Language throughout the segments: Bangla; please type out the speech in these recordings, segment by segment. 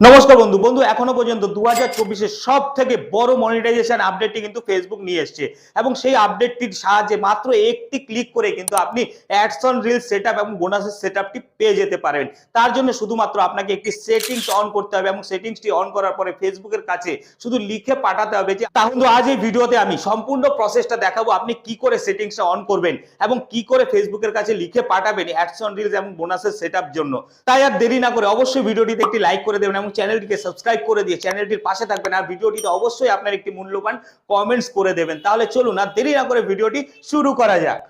নমস্কার বন্ধু। বন্ধু, এখনও পর্যন্ত দু হাজার চব্বিশের সব থেকে বড় মনিটাইজেশন আপডেটটি কিন্তু ফেসবুক নিয়ে এসছে এবং সেই আপডেটটির সাহায্যে মাত্র একটি ক্লিক করে কিন্তু আপনি অ্যাডস অন রিল সেট এবং বোনাসের সেট পেয়ে যেতে পারবেন তার জন্য শুধুমাত্র আপনাকে একটি সেটিংস অন করতে হবে এবং সেটিংসটি অন করার পরে ফেসবুকের কাছে শুধু লিখে পাঠাতে হবে যে, তাহলে আজ এই ভিডিওতে আমি সম্পূর্ণ প্রসেসটা দেখাবো, আপনি কি করে সেটিংসটা অন করবেন এবং কি করে ফেসবুকের কাছে লিখে পাঠাবেন অ্যাডস অন রিলস এবং বোনাসের সেট জন্য? তাই আর দেরি না করে অবশ্যই ভিডিওটিতে একটি লাইক করে দেবেন এবং চ্যানেলটিকে সাবস্ক্রাইব করে দিয়ে চ্যানেলটির পাশে থাকবেন আর ভিডিওটিতে অবশ্যই আপনার একটি মূল্যবান কমেন্টস করে দেবেন। তাহলে চলুন আর দেরি না করে ভিডিওটি শুরু করা যাক।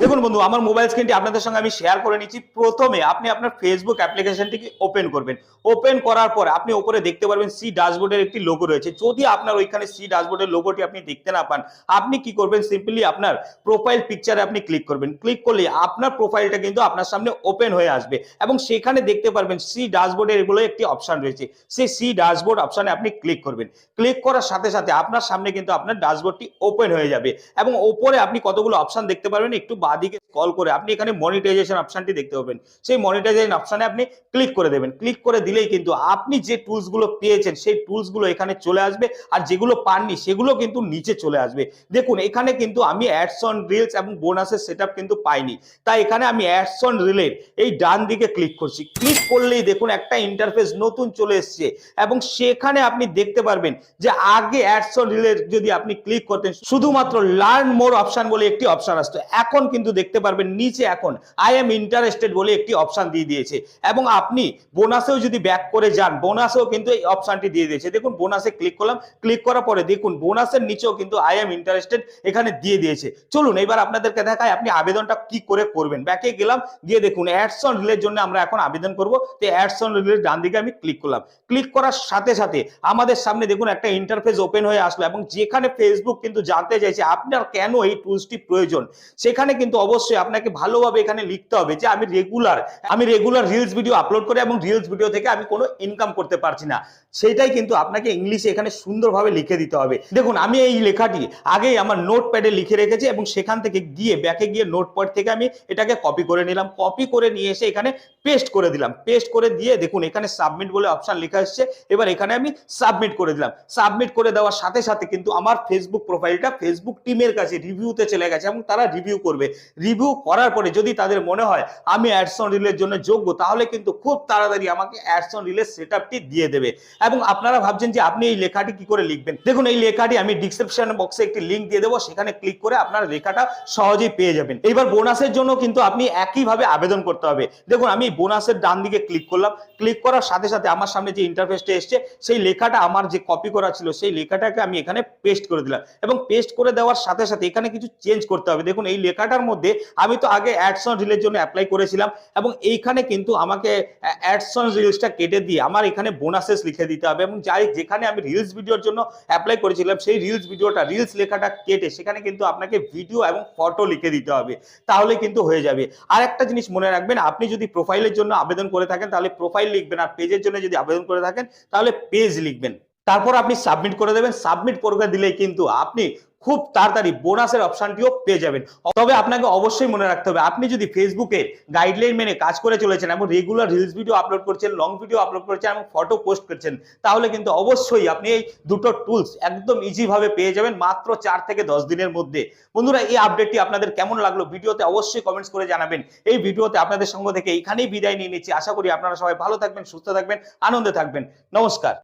দেখুন বন্ধু, আমার মোবাইল স্ক্রিনটি আপনাদের সঙ্গে আমি শেয়ার করে নিচ্ছি। প্রথমে আপনি আপনার ফেসবুক অ্যাপ্লিকেশনটিকে ওপেন করবেন। ওপেন করার পর আপনি উপরে দেখতে পারবেন সি ড্যাশবোর্ডের একটি লোগো রয়েছে। যদি আপনার ওইখানে সি ড্যাশবোর্ডের লোগোটি আপনি দেখতে না পান, আপনি কি করবেন? সিম্পলি আপনার প্রোফাইল পিকচারে আপনি ক্লিক করবেন। ক্লিক করলে আপনার প্রোফাইলটা কিন্তু আপনার সামনে ওপেন হয়ে আসবে এবং সেখানে দেখতে পারবেন সি ড্যাশবোর্ডের এগুলো একটি অপশন রয়েছে। সেই সি ড্যাশবোর্ড অপশনে আপনি ক্লিক করবেন। ক্লিক করার সাথে সাথে আপনার সামনে কিন্তু আপনার ড্যাশবোর্ডটি ওপেন হয়ে যাবে এবং ওপরে আপনি কতগুলো অপশন দেখতে পারবেন একটু বাদিকে কল করে আপনি এখানে মনিটাইজেশন অপশনটি দেখতে পাবেন। সেই মনিটাইজেশন অপশনে আপনি ক্লিক করে দেবেন। ক্লিক করে দিলেই কিন্তু আপনি যে টুলসগুলো পেয়েছেন, সেই টুলসগুলো এখানে চলে আসবে আর যেগুলো পাননি, সেগুলো কিন্তু নিচে চলে আসবে। দেখুন, এখানে কিন্তু আমি অ্যাডস অন রিলস এবং বোনাসের সেটআপ কিন্তু পাইনি। তাই এখানে আমি অ্যাডস অন রিলের এই ডান দিকে ক্লিক করছি। ক্লিক করলেই দেখুন একটা ইন্টারফেস নতুন চলে এসছে এবং সেখানে আপনি দেখতে পারবেন যে আগে অ্যাডস অন রিলের যদি আপনি ক্লিক করতেন, শুধুমাত্র লার্ন মোর অপশন বলে একটি অপশন আসতো। এখন কিন্তু দেখতে পারবেন নিচে এখন আই এম ইন্টারেস্টেড বলে একটি অপশন দিয়ে দিয়েছে। এবং আপনি বোনাসেও যদি ব্যাক করে যান বোনাসেও কিন্তু এই অপশনটি দিয়ে দিয়েছে। দেখুন বোনাসে ক্লিক করলাম ক্লিক করার পরে দেখুন বোনাসের নিচেও কিন্তু আই এম ইন্টারেস্টেড এখানে দিয়ে দিয়েছে। চলুন, এবার আপনাদেরকে দেখায় আপনি আবেদনটা কি করে করবেন। ব্যাকে গেলাম, গিয়ে দেখুন অ্যাডস অন রিলের জন্য আমরা এখন আবেদন করব। তো অ্যাডস অন রিলের ডান দিকে আমি ক্লিক করলাম। ক্লিক করার সাথে সাথে আমাদের সামনে দেখুন, একটা ইন্টারফেস ওপেন হয়ে আসলো এবং যেখানে ফেসবুক কিন্তু জানতে চাইছে, আপনার কেন এই টুলসটি প্রয়োজন? সেখানে কিন্তু অবশ্যই আপনাকে ভালোভাবে এখানে লিখতে হবে যে আমি রেগুলার আমি রেগুলার রিলস ভিডিও আপলোড করি এবং রিলস ভিডিও থেকে আমি কোনো ইনকাম করতে পারছি না। সেটাই কিন্তু আপনাকে ইংলিশে এখানে সুন্দরভাবে লিখে দিতে হবে। দেখুন, আমি এই লেখাটি আগেই আমার নোট প্যাডে লিখে রেখেছি এবং সেখান থেকে গিয়ে ব্যাকে গিয়ে নোট প্যাড থেকে আমি এটাকে কপি করে নিলাম। কপি করে নিয়ে এসে এখানে পেস্ট করে দিলাম। পেস্ট করে দিয়ে দেখুন, এখানে সাবমিট বলে অপশন লেখা এসছে। এবার এখানে আমি সাবমিট করে দিলাম। সাবমিট করে দেওয়ার সাথে সাথে কিন্তু আমার ফেসবুক প্রোফাইলটা ফেসবুক টিমের কাছে রিভিউতে চলে গেছে এবং তারা রিভিউ করবে। রিভিউ করার পরে যদি তাদের মনে হয়, আমি অ্যাডসন রিলের জন্য যোগ্য তাহলে কিন্তু খুব তাড়াতাড়ি আমাকে অ্যাডসন রিলের সেট দিয়ে দেবে। এবং আপনারা ভাবছেন যে আপনি এই লেখাটি কি করে লিখবেন? দেখুন, এই লেখাটি আমি ডিসক্রিপশন বক্সে একটি লিঙ্ক দিয়ে দেবো, সেখানে ক্লিক করে আপনার লেখাটা সহজেই পেয়ে যাবেন। এইবার বোনাসের জন্য কিন্তু আপনি একইভাবে আবেদন করতে হবে। দেখুন, আমি বোনাসের ডান দিকে ক্লিক করলাম। ক্লিক করার সাথে সাথে আমার সামনে যে ইন্টারফেসটা এসছে, সেই লেখাটা আমার যে কপি করা ছিল, সেই লেখাটাকে আমি এখানে পেস্ট করে দিলাম। এবং পেস্ট করে দেওয়ার সাথে সাথে এখানে কিছু চেঞ্জ করতে হবে। দেখুন, এই লেখাটার মধ্যে আমি তো আগে অ্যাডসন রিলের জন্য অ্যাপ্লাই করেছিলাম এবং এইখানে কিন্তু আমাকে অ্যাডসন রিলসটা কেটে দিয়ে আমার এখানে বোনাসেস লিখে দিতে হবে এবং যাই যেখানে আমি রিলস ভিডিওর জন্য অ্যাপ্লাই করেছিলাম, সেই রিলস ভিডিওটা রিলস লেখাটা কেটে সেখানে কিন্তু আপনাকে ভিডিও এবং ফটো লিখে দিতে হবে। তাহলে কিন্তু হয়ে যাবে। আর একটা জিনিস মনে রাখবেন, আপনি যদি প্রোফাইলের জন্য আবেদন করে থাকেন, তাহলে প্রোফাইল লিখবেন আর পেজের জন্য যদি আবেদন করে থাকেন, তাহলে পেজ লিখবেন। তারপর আপনি সাবমিট করে দেবেন। সাবমিট করে দিলেই কিন্তু আপনি খুব তাড়াতাড়ি বোনাসের অপশনটিও পেয়ে যাবেন। তবে আপনাকে অবশ্যই মনে রাখতে হবে, আপনি যদি ফেসবুকে গাইডলাইন মেনে কাজ করে চলেছেন এবং রেগুলার রিলস ভিডিও আপলোড করছেন লং ভিডিও আপলোড করছেন এবং ফটো পোস্ট করছেন, তাহলে কিন্তু অবশ্যই আপনি এই দুটো টুলস একদম ইজিভাবে পেয়ে যাবেন মাত্র চার থেকে দশ দিনের মধ্যে। বন্ধুরা, এই আপডেটটি আপনাদের কেমন লাগল ভিডিওতে অবশ্যই কমেন্টস করে জানাবেন। এই ভিডিওতে আপনাদের সঙ্গ থেকে এখানেই বিদায় নিয়ে নিচ্ছি। আশা করি আপনারা সবাই ভালো থাকবেন, সুস্থ থাকবেন, আনন্দে থাকবেন। নমস্কার।